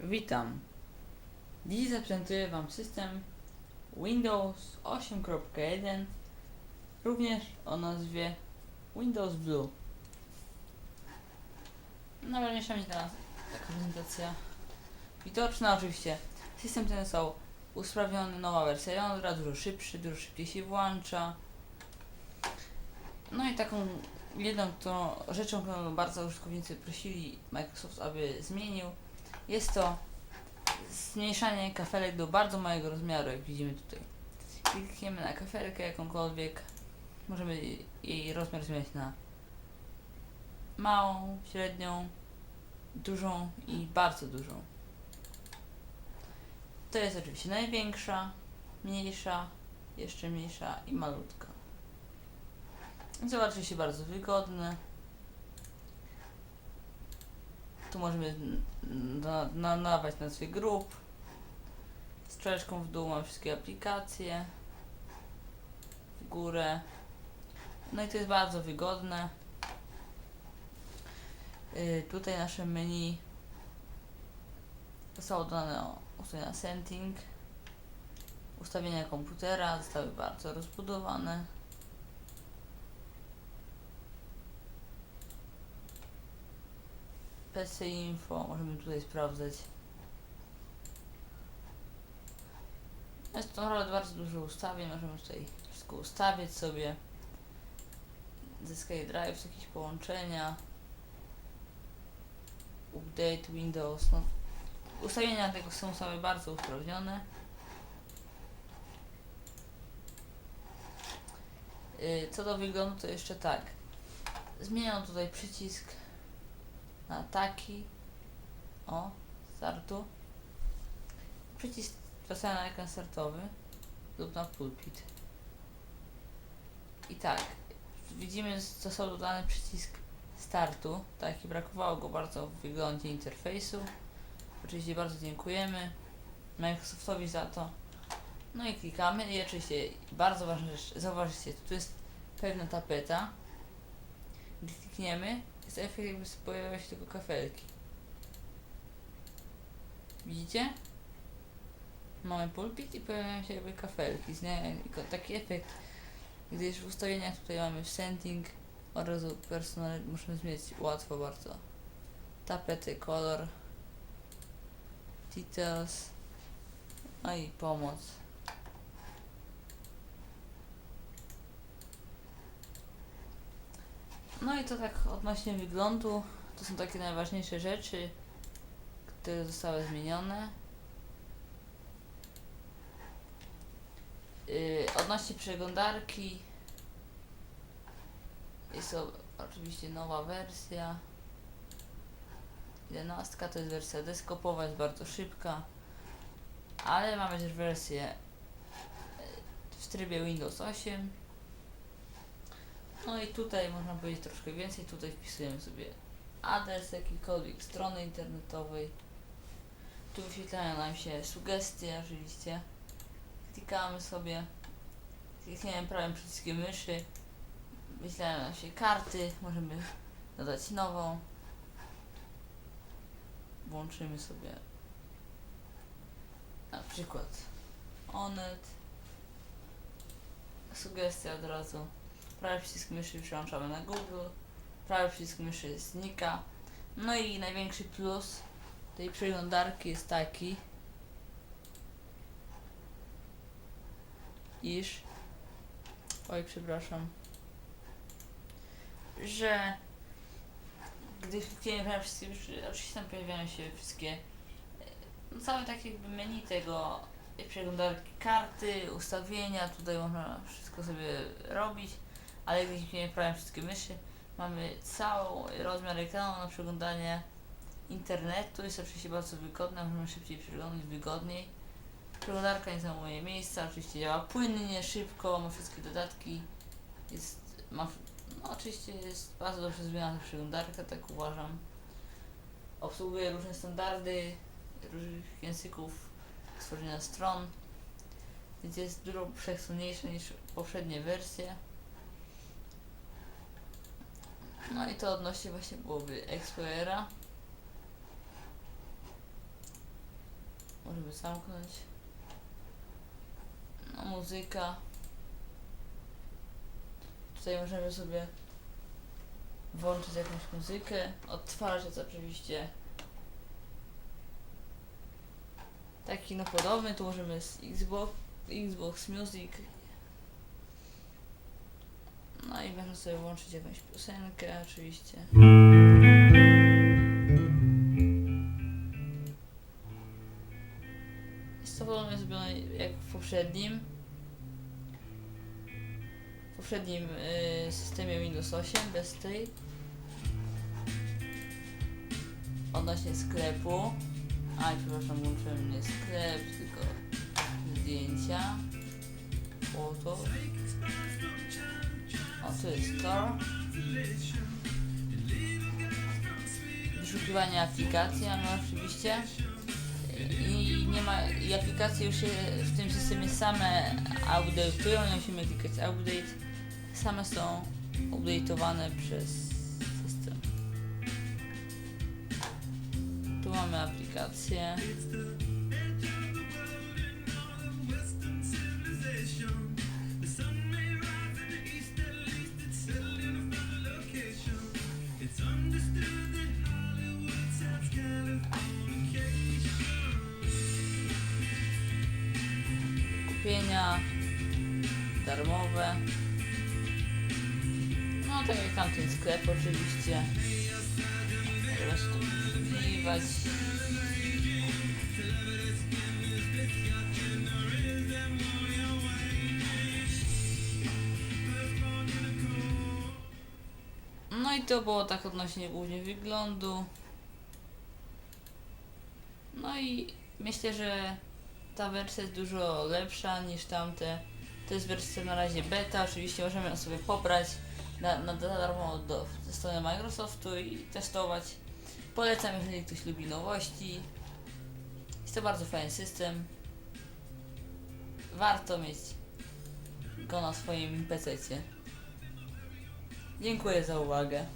Witam. Dziś zaprezentuję Wam system Windows 8.1 również o nazwie Windows Blue. Najważniejsza mi teraz taka prezentacja widoczna oczywiście. System ten został usprawniony, nowa wersja jądra, dużo szybszy, dużo szybciej się włącza. No i taką jedną to rzeczą, którą bardzo użytkownicy prosili Microsoft, aby zmienił, jest to zmniejszanie kafelek do bardzo małego rozmiaru, jak widzimy tutaj. Klikniemy na kafelkę jakąkolwiek, możemy jej rozmiar zmieniać na małą, średnią, dużą i bardzo dużą. To jest oczywiście największa, mniejsza, jeszcze mniejsza i malutka. Zobaczy się bardzo wygodne. Tu możemy n- na- na- nadawać nazwy grup. Strzałeczką w dół mamy wszystkie aplikacje. W górę. No i to jest bardzo wygodne. Yy, tutaj nasze menu zostało dodane ustawienia setting. Ustawienia komputera zostały bardzo rozbudowane. PC Info, możemy tutaj sprawdzać. Jest to naprawdę bardzo dużo ustawień, możemy tutaj wszystko ustawiać sobie. Zyskaj Drive, jakieś połączenia. Update Windows, no. Ustawienia tego są sobie bardzo usprawnione. Yy, Co do wyglądu, to jeszcze tak. Zmieniono tutaj przycisk na taki o startu. Przycisk wracają na ekran startowy lub na pulpit. I tak widzimy został dodany przycisk startu. Taki brakowało go bardzo w wyglądzie interfejsu. Oczywiście bardzo dziękujemy Microsoftowi za to. No i klikamy i oczywiście bardzo ważna rzecz zauważycie tu jest pewna tapeta. Gdy klikniemy efekt jakby pojawiały się tylko kafelki. Widzicie? Mamy pulpit i pojawiają się jakby kafelki. Z ko- taki efekt, gdyż w ustawieniach tutaj mamy setting oraz personal możemy zmienić łatwo bardzo. Tapety, kolor, details, no i pomoc. No i to tak odnośnie wyglądu, to są takie najważniejsze rzeczy, które zostały zmienione. Yy, odnośnie przeglądarki, jest to oczywiście nowa wersja. 11 to jest wersja desktopowa, jest bardzo szybka, ale mamy też wersję yy, w trybie Windows 8. No i tutaj można powiedzieć troszkę więcej. Tutaj wpisujemy sobie adres jakiejkolwiek strony internetowej. Tu wyświetlają nam się sugestie oczywiście. Klikamy sobie. Klikniemy prawym przyciskiem myszy. Wyświetlają nam się karty. Możemy dodać nową. Włączymy sobie na przykład Onet. Sugestia od razu prawy przycisk myszy przełączamy na Google, prawy przycisk myszy znika. No i największy plus tej przeglądarki jest taki, iż, oj przepraszam, że gdy klikniemy przycisk myszy, oczywiście tam pojawiają się wszystkie, e, no całe takie jakby menu tego przeglądarki, karty, ustawienia, tutaj można wszystko sobie robić ale gdy klikniemy prawym wszystkie myszy, mamy cały rozmiar ekranu na przeglądanie internetu. Jest oczywiście bardzo wygodne, możemy szybciej przeglądać, wygodniej. Przeglądarka nie zajmuje miejsca, oczywiście działa płynnie, szybko, ma wszystkie dodatki. Jest, ma, no oczywiście jest bardzo dobrze zrobiona ta przeglądarka, tak uważam. Obsługuje różne standardy, różnych języków tworzenia stron, więc jest dużo przestronniejsza niż poprzednie wersje. No i to odnośnie właśnie byłoby Explorera. możemy zamknąć. No, muzyka. Tutaj możemy sobie włączyć jakąś muzykę, odtwarzać oczywiście. Taki no podobny, tu możemy z Xbox, Xbox Music. No i można sobie włączyć jakąś piosenkę oczywiście. Jest to podobnie zrobione jak w poprzednim. W poprzednim y, systemie Windows 8 bez tej. Odnośnie sklepu. A, przepraszam, włączyłem nie sklep, tylko zdjęcia. Foto. O, tu jest Store. Wyszukiwanie aplikacji mamy oczywiście. I nie ma, i aplikacje już się w tym systemie same updateują, nie musimy klikać update. Same są update'owane przez system. Tu mamy aplikację. Kupienia darmowe. No tak jak tamten sklep oczywiście. Tu przysługiwać. No i to było tak odnośnie głównie wyglądu. No i myślę, że ta wersja jest dużo lepsza niż tamte. To jest wersja na razie beta, oczywiście możemy ją sobie pobrać na, na darmo do, ze strony Microsoftu i testować. Polecam, jeżeli ktoś lubi nowości. Jest to bardzo fajny system. Warto mieć go na swoim PC. Dziękuję za uwagę.